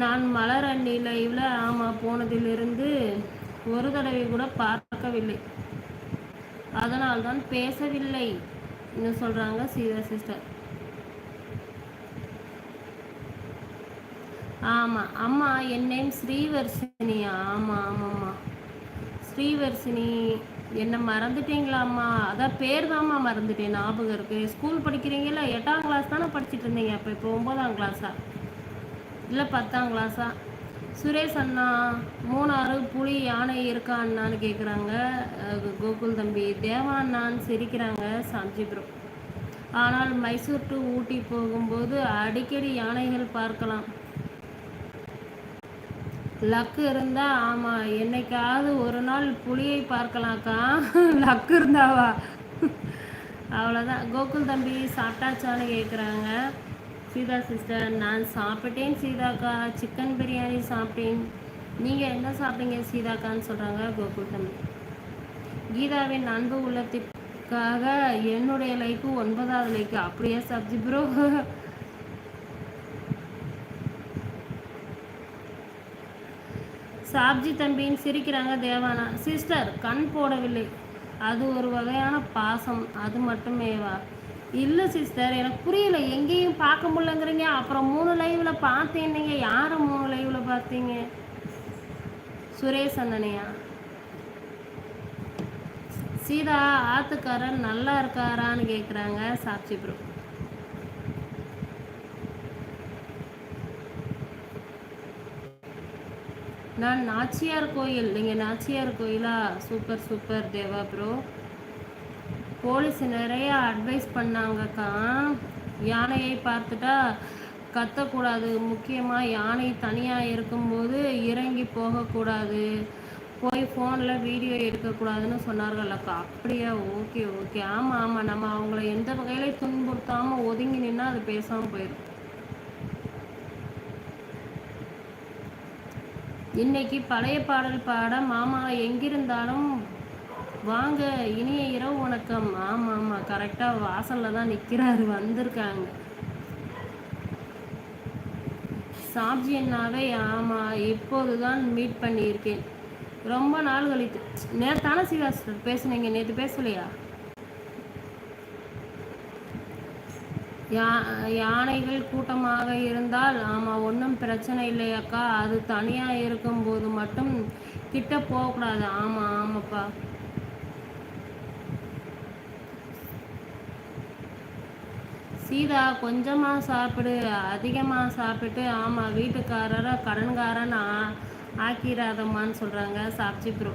நான் மலர் அண்ணி லைவ்ல ஆமாம் போனதிலிருந்து ஒரு தடவை கூட பார்க்கவில்லை. அதனால்தான் பேசவில்லை சொல்றாங்க சொல்கிறாங்க சீதா சிஸ்டர். ஆமாம் அம்மா என் நேம் ஸ்ரீவர்ஷினியா? ஆமாம் ஆமாம்மா. ஸ்ரீவர்ஷினி என்ன மறந்துட்டீங்களாம்மா அதான் பேர் தான்மா மறந்துட்டேன் ஞாபகம் இருக்குது ஸ்கூல் படிக்கிறீங்களா எட்டாம் கிளாஸ் தானே படிச்சுட்டு இருந்தீங்க அப்போ இப்போ ஒம்பதாம் கிளாஸா இல்லை பத்தாம் கிளாஸா சுரேஷ் அண்ணா மூணாறு புலி யானை இருக்கா அண்ணான்னு கேட்குறாங்க கோகுல் தம்பி. தேவா அண்ணான்னு சிரிக்கிறாங்க சாஞ்சிபுரம் ஆனால் மைசூர் டு ஊட்டி போகும்போது அடிக்கடி யானைகள் பார்க்கலாம். லக்கு இருந்தா ஆமா என்னைக்காவது ஒரு நாள் புளியை பார்க்கலாம்க்கா. லக்கு இருந்தாவா? அவ்வளோதான் கோகுல் தம்பி சாப்பிட்டாச்சான்னு கேட்குறாங்க சீதா சிஸ்டர் நான் சாப்பிட்டேன் சீதாக்கா சிக்கன் பிரியாணி சாப்பிட்டேன். நீங்கள் என்ன சாப்பிட்டீங்க சீதாக்கான்னு சொல்கிறாங்க கோகுல் கீதாவின் அன்பு உள்ளத்திற்காக என்னுடைய லைக்கு ஒன்பதாவது லைக்கு அப்படியே சப்ஜி ப்ரோ சாப்ஜி தம்பின்னு சிரிக்கிறாங்க தேவானா. சிஸ்டர் கண் போடவில்லை. அது ஒரு வகையான பாசம். அது மட்டுமேவா? இல்லை சிஸ்டர் எனக்கு புரியல. எங்கேயும் பார்க்க முடியலங்கிறீங்க. அப்புறம் மூணு லைவ்ல பார்த்தேன்னீங்க யாரை மூணு லைவ்ல பார்த்தீங்க? சுரேஷ் அண்ணனையா? சீதா ஆத்துக்காரன் நல்லா இருக்காரான்னு கேட்குறாங்க சாட்சி ப்ரோ நான் நாச்சியார் கோயில். நீங்கள் நாச்சியார் கோயிலா? Super super Deva bro police நிறைய அட்வைஸ் பண்ணாங்கக்கா. யானையை பார்த்துட்டா கத்தக்கூடாது. முக்கியமாக யானை தனியாக இருக்கும்போது இறங்கி போகக்கூடாது. போய் ஃபோனில் வீடியோ எடுக்கக்கூடாதுன்னு சொன்னார்கள் அக்கா அப்படியா? ஓகே ஓகே ஆமாம் ஆமாம் நம்ம அவங்கள எந்த வகையிலையும் துன்புறுத்தாமல் ஒதுங்கி நின்னால் அது பேசாமல் போயிடும் இன்னைக்கு பழைய பாடல் பாட மாமா எங்கிருந்தாலும் வாங்க இனிய இரவு வணக்கம். ஆமாம் ஆமாம் கரெக்டாக வாசலில் தான் நிற்கிறாரு வந்திருக்காங்க. சாப்ஜி என்னாவே ஆமாம் இப்போது தான் மீட் பண்ணியிருக்கேன். ரொம்ப நாள் கழித்து. நேற்றான சிவா பேசுனீங்க நேற்று பேசலையா? யா யானைகள் கூட்டமாக இருந்தால் ஆமாம் ஒன்றும் பிரச்சனை இல்லையாக்கா அது தனியாக இருக்கும்போது மட்டும் கிட்ட போகக்கூடாது. ஆமாம் ஆமாப்பா. சீதா கொஞ்சமாக சாப்பிடு அதிகமாக சாப்பிட்டு ஆமாம் வீட்டுக்காரரை கடன்காரன் ஆக்கிராதம்மான்னு சொல்கிறாங்க சாப்ஜி ப்ரோ.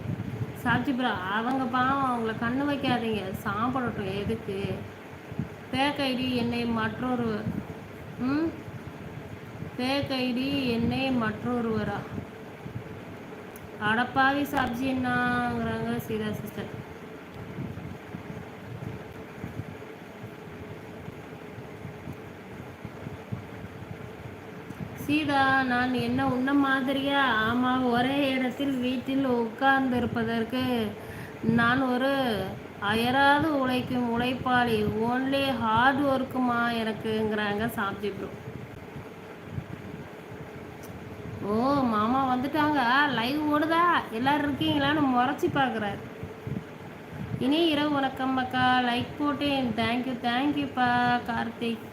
சாப்ஜி ப்ரோ அவங்க பாவம் அவங்கள கண்ணு வைக்காதீங்க. சாப்பிடட்டும் எதுக்கு? பேக் ஐடி என்னை மற்றொரு ம்? பேக் ஐடி என்னை மற்றொருவரா? அடப்பாவி சப்ஜி என்னாங்கிறாங்க சீதா சிஸ்டர் சீதா நான் என்ன உன்ன மாதிரியா? ஆமாம் ஒரே இடத்தில் வீட்டில் உட்கார்ந்து இருப்பதற்கு நான் ஒரு அயராது உழைக்கும் உழைப்பாளி. ஓன்லி ஹார்ட் ஒர்க்குமா எனக்குங்கிறாங்க சாப்ஜி ப்ரோ ஓ மாமா வந்துட்டாங்க. லைவ் ஓடுதா? எல்லாரும் இருக்கீங்களான்னு முறைச்சி பார்க்குறாரு இனி இரவு வணக்கம் அக்கா. லைக் போட்டேன். தேங்க்யூ தேங்க்யூப்பா கார்த்திக்.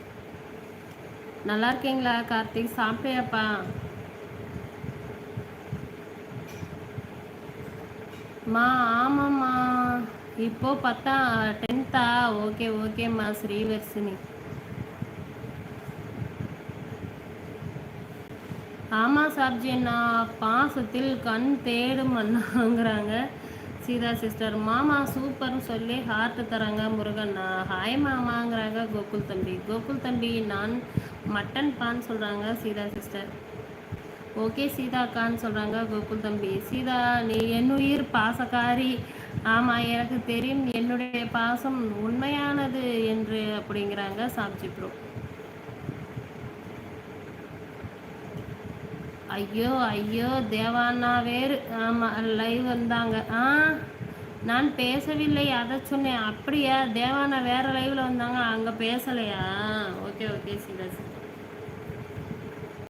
நல்லா இருக்கீங்களா கார்த்திக்? சாப்பிட்டியாப்பா? மா ஆமாம்மா. இப்போ பத்தா டென்த்தா? ஓகே ஓகேம்மா ஸ்ரீவர்ஷினி. ஆமாம் சாப்ஜி அண்ணா. பாசத்தில் கண் தேடும் அண்ணாங்கிறாங்க. சீதா சிஸ்டர். மாமா சூப்பர்னு சொல்லி ஹார்ட் தராங்க முருகன். ஹாய் மாமாங்கிறாங்க கோகுல் தம்பி. கோகுல் தம்பி நான் மட்டன் பான் சொல்கிறாங்க சீதா சிஸ்டர் ஓகே சீதா அக்கான்னு சொல்கிறாங்க கோகுல் தம்பி. சீதா நீ என்னுயிர் பாசக்காரி. ஆமாம் எனக்கு தெரியும் என்னுடைய பாசம் உண்மையானது என்று அப்படிங்கிறாங்க சாப்ஜி ப்ரோ. ஐயோ ஐயோ தேவானா வேறு. ஆமாம் லைவ் வந்தாங்க. ஆ நான் பேசவில்லை அதை சொன்னேன். அப்படியா? தேவானா வேறு லைவில் வந்தாங்க. அங்கே பேசலையா? Okay okay Seetha.